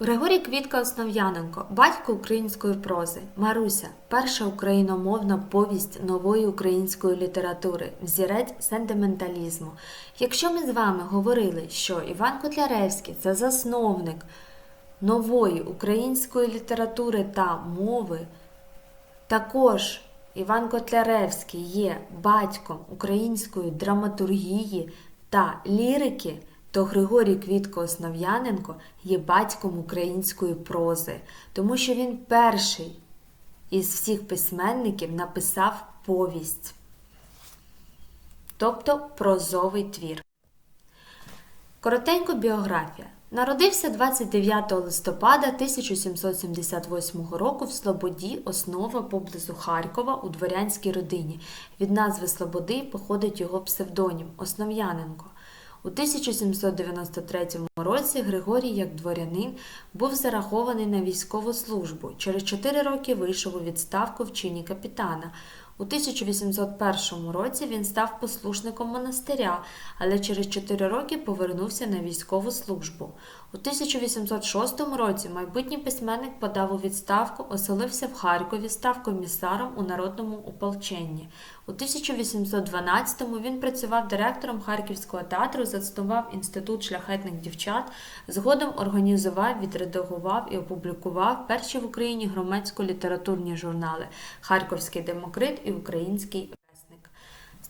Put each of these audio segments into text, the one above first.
Григорій Квітка Основ'яненко, батько української прози, Маруся, перша україномовна повість нової української літератури, взірець сентименталізму. Якщо ми з вами говорили, що Іван Котляревський це засновник нової української літератури та мови, також Іван Котляревський є батьком української драматургії та лірики, то Григорій Квітко Основ'яненко є батьком української прози, тому що він перший із всіх письменників написав повість, тобто прозовий твір. Коротенько біографія. Народився 29 листопада 1778 року в Слободі, основа поблизу Харкова у дворянській родині. Від назви Слободи походить його псевдонім Основ'яненко. У 1793 році Григорій, як дворянин, був зарахований на військову службу. Через 4 роки вийшов у відставку в чині капітана. У 1801 році він став послушником монастиря, але через 4 роки повернувся на військову службу. У 1806 році майбутній письменник подав у відставку, оселився в Харкові, став комісаром у народному ополченні. У 1812-му він працював директором Харківського театру, заснував інститут шляхетних дівчат, згодом організував, відредагував і опублікував перші в Україні громадсько-літературні журнали Харківський демокрит і Український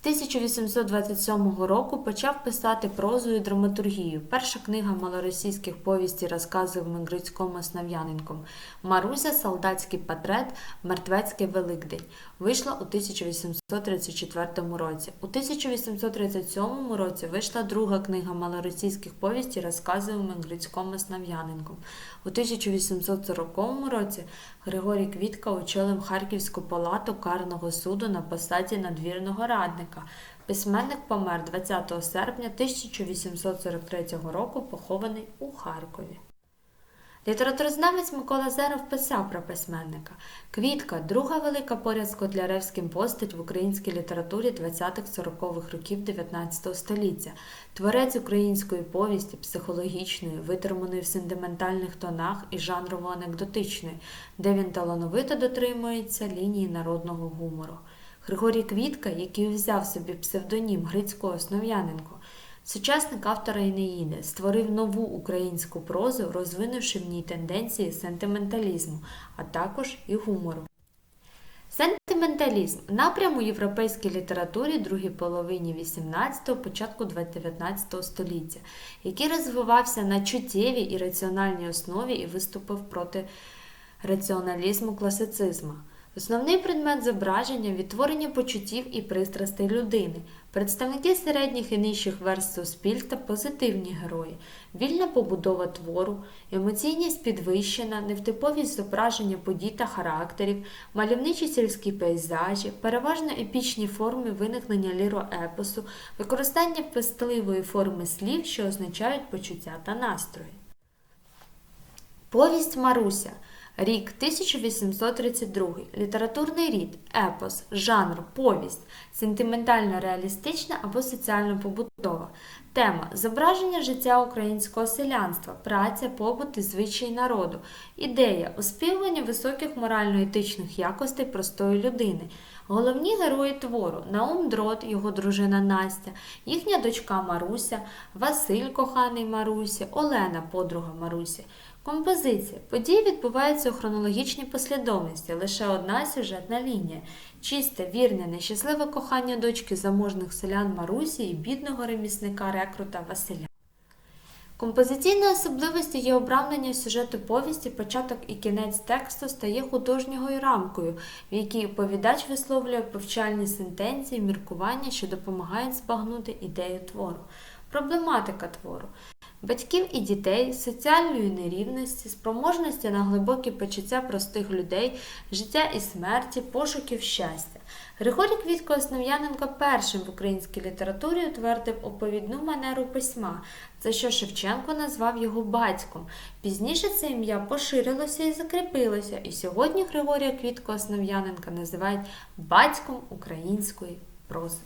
1827 року почав писати прозу і драматургію. Перша книга малоросійських повістей розказів Мигрицьком Основ'яненком Маруся, солдатський портрет, Мертвецький Великдень вийшла у 1834 році. У 1837 році вийшла друга книга малоросійських повістей розказів Мигрицьком Основ'яненком. У 1840 році Григорій Квітка очолив Харківську палату карного суду на посаді надвірного радника. Письменник помер 20 серпня 1843 року, похований у Харкові. Літературознавець Микола Зеров писав про письменника. Квітка друга велика поряд з Котляревським постать в українській літературі 20-40-х років 19 століття, творець української повісті, психологічної, витриманої в сентиментальних тонах і жанрово-анекдотичної, де він талановито дотримується лінії народного гумору. Григорій Квітка, який взяв собі псевдонім Грицького Основ'яненко, Сучасник автора Інеїди створив нову українську прозу, розвинувши в ній тенденції сентименталізму, а також і гумору. Сентименталізм напрям у європейській літературі другій половині 18-го, початку 19 століття, який розвивався на чуттєвій і раціональній основі і виступив проти раціоналізму класицизму. Основний предмет зображення відтворення почуттів і пристрастей людини, представники середніх і нижчих верст суспільства, позитивні герої, вільна побудова твору, емоційність підвищена, невтиповість зображення подій та характерів, мальовничі сільські пейзажі, переважно епічні форми виникнення ліроепосу, використання пестливої форми слів, що означають почуття та настрої. Повість Маруся. Рік 1832. Літературний рід, епос, жанр, повість, сентиментально-реалістична або соціально-побутова. Тема зображення життя українського селянства, праця, побут і звичай народу. Ідея оспівування високих морально-етичних якостей простої людини. Головні герої твору Наум Дрот, його дружина Настя, їхня дочка Маруся, Василь, коханий Марусі, Олена, подруга Марусі. Композиція. Події відбуваються у хронологічній послідовності, лише одна сюжетна лінія. Чисте, вірне, нещасливе кохання дочки заможних селян Марусі і бідного ремісника рекрута Василя. Композиційною особливістю є обрамлення сюжету повісті, початок і кінець тексту стає художньою рамкою, в якій оповідач висловлює повчальні сентенції, міркування, що допомагають збагнути ідею твору. Проблематика твору. Батьків і дітей, соціальної нерівності, спроможності на глибокі почуття простих людей, життя і смерті, пошуків щастя. Григорій Квітко Основ'яненко першим в українській літературі утвердив оповідну манеру письма, за що Шевченко назвав його батьком. Пізніше це ім'я поширилося і закріпилося, і сьогодні Григорія Квітко Основ'яненка називають батьком української прози.